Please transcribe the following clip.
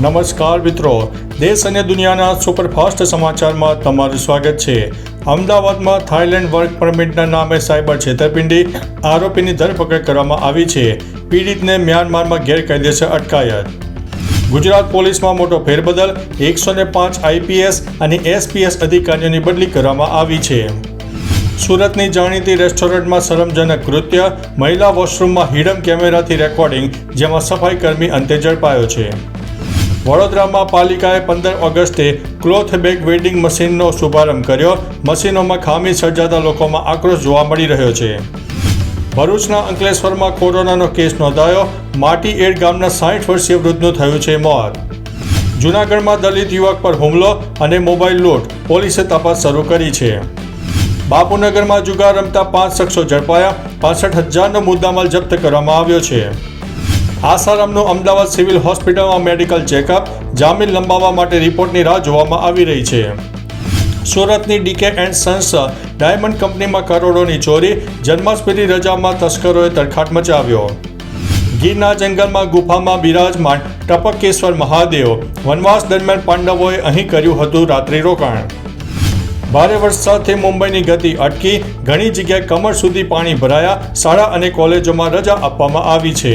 નમસ્કાર મિત્રો. દેશ અને દુનિયાના સુપરફાસ્ટ સમાચારમાં તમારું સ્વાગત છે. અમદાવાદમાં થાઇલેન્ડ વર્ક પરમિટના નામે સાયબર છેતરપિંડી આરોપીની ધરપકડ કરવામાં આવી છે. પીડિતને મ્યાનમારમાં ગેરકાયદેસર અટકાયત. ગુજરાત પોલીસમાં મોટો ફેરબદલ એકસો ને પાંચ આઈપીએસ અને એસપીએસ અધિકારીઓની બદલી કરવામાં આવી છે. સુરતની જાણીતી રેસ્ટોરન્ટમાં શરમજનક કૃત્ય, મહિલા વોશરૂમમાં હિડમ કેમેરાથી રેકોર્ડિંગ, જેમાં સફાઈ કર્મી અંતે ઝડપાયો છે. વડોદરામાં પાલિકાએ પંદર ઓગસ્ટે ક્લોથ બેગ વેડિંગ મશીનનો શુભારંભ કર્યો. મશીનોમાં ખામી સર્જાતા લોકોમાં આક્રોશ જોવા મળી રહ્યો છે. ભરૂચના અંકલેશ્વરમાં કોરોનાનો કેસ નોંધાયો. માટી એડ ગામના સાઠ વર્ષીય વૃદ્ધનું થયું છે મોત. જૂનાગઢમાં દલિત યુવક પર હુમલો અને મોબાઈલ લૂંટ. પોલીસે તપાસ શરૂ કરી છે. બાપુનગરમાં જુગાર રમતા પાંચ શખ્સો ઝડપાયા. પાસઠ હજારનો મુદ્દામાલ જપ્ત કરવામાં આવ્યો છે. આસારામનું અમદાવાદ સિવિલ હોસ્પિટલમાં મેડિકલ ચેકઅપ, જામીન લંબાવવા માટે રિપોર્ટની રાહ જોવામાં આવી રહી છે. સુરતની ડીકે એન્ડ સન્સ ડાયમંડ કંપનીમાં કરોડોની ચોરી જન્માષ્ટમી રજામાં તસ્કરોએ તરખાટ મચાવ્યો. ગીરના જંગલમાં ગુફામાં બિરાજમાન ટપકેશ્વર મહાદેવ, વનવાસ દરમિયાન પાંડવોએ અહીં કર્યું હતું રાત્રિ રોકાણ. ભારે વરસાદથી મુંબઈની ગતિ અટકી, ઘણી જગ્યાએ કમર સુધી પાણી ભરાયા, શાળા અને કોલેજોમાં રજા આપવામાં આવી છે.